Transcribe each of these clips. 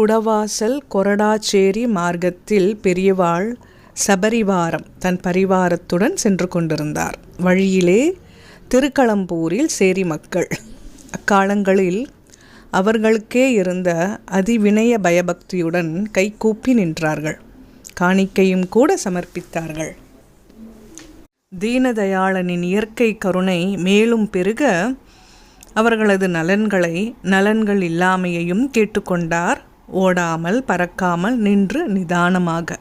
குடவாசல் கொரடாச்சேரி மார்க்கத்தில் பெரியவாள் சபரிவாரம் தன் பரிவாரத்துடன் சென்று கொண்டிருந்தார். வழியிலே திருக்களம்பூரில் சேரி மக்கள். அக்காலங்களில் அவர்களுக்கே இருந்த அதிவினய பயபக்தியுடன் கைகூப்பி நின்றார்கள். காணிக்கையும் கூட சமர்ப்பித்தார்கள். தீனதயாளனின் இயற்கை கருணை மேலும் பெருக அவர்களது நலன்களை நலன்கள் இல்லாமையையும் கேட்டுக்கொண்டார் ஓடாமல் பறக்காமல் நின்று நிதானமாக.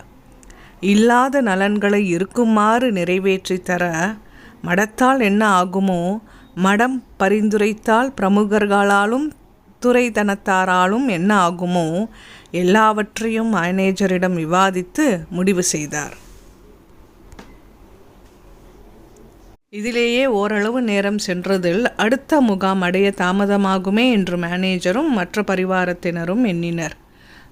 இல்லாத நலன்களை இருக்குமாறு நிறைவேற்றி தர மடத்தால் என்ன ஆகுமோ மடம் பரிந்துரைத்தால் பிரமுகர்களாலும் துறைதனத்தாராலும் என்ன ஆகுமோ எல்லாவற்றையும் மேனேஜரிடம் விவாதித்து முடிவு செய்தார். இதிலேயே ஓரளவு நேரம் சென்றதில் அடுத்த முகாம் அடைய தாமதமாகுமே என்று மேனேஜரும் மற்ற பரிவாரத்தினரும் எண்ணினர்.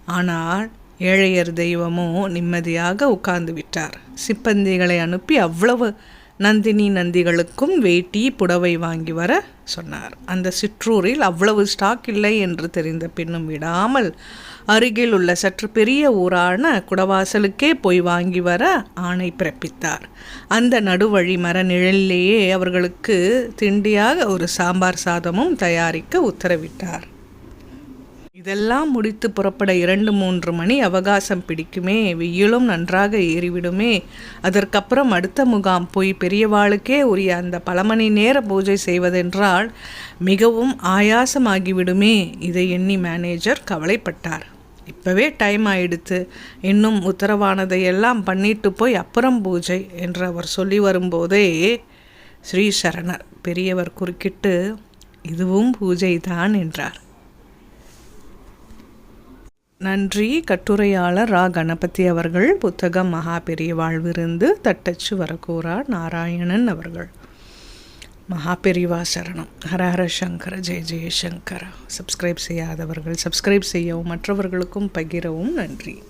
ஆனால் ஏழையர் தெய்வமோ நிம்மதியாக உட்கார்ந்து விட்டார். சிப்பந்திகளை அனுப்பி அவ்வளவு நந்தினி நந்திகளுக்கும் வேட்டி புடவை வாங்கி வர சொன்னார். அந்த சிற்றூரில் அவ்வளவு ஸ்டாக் இல்லை என்று தெரிந்த பின்னும் விடாமல் அருகில் உள்ள சற்று பெரிய ஊரான குடவாசலுக்கே போய் வாங்கி வர ஆணை பிறப்பித்தார். அந்த நடுவழி மர நிழலிலேயே அவர்களுக்கு திண்டியாக ஒரு சாம்பார் சாதமும் தயாரிக்க உத்தரவிட்டார். இதெல்லாம் முடித்து புறப்பட இரண்டு மூன்று மணி அவகாசம் பிடிக்குமே வெயிலும் நன்றாக ஏறிவிடுமே. அதற்கப்புறம் அடுத்த முகாம் போய் பெரியவாளுக்கே உரிய அந்த பல மணி நேர பூஜை செய்வதென்றால் மிகவும் ஆயாசமாகிவிடுமே இதை எண்ணி மேனேஜர் கவலைப்பட்டார். இப்போவே டைம் ஆயிடுத்து இன்னும் உத்தரவானதை எல்லாம் பண்ணிட்டு போய் அப்புறம் பூஜை என்று அவர் சொல்லி வரும்போதே ஸ்ரீ சரணர் பெரியவர் குறுக்கிட்டு இதுவும் பூஜை தான் என்றார். நன்றி. கட்டுரையாளர் ரா. கணபதி அவர்கள் புத்தகம் மகா பெரிய வாழ்விருந்து தட்டச்சு வரக்கூறா. நாராயணன் அவர்கள். மகா பெரிவா சரணம். ஹரஹர சங்கர ஜெய ஜெயசங்கர சப்ஸ்கிரைப் செய்யாதவர்கள் சப்ஸ்கிரைப் செய்யவும் மற்றவர்களுக்கும் பகிரவும் நன்றி.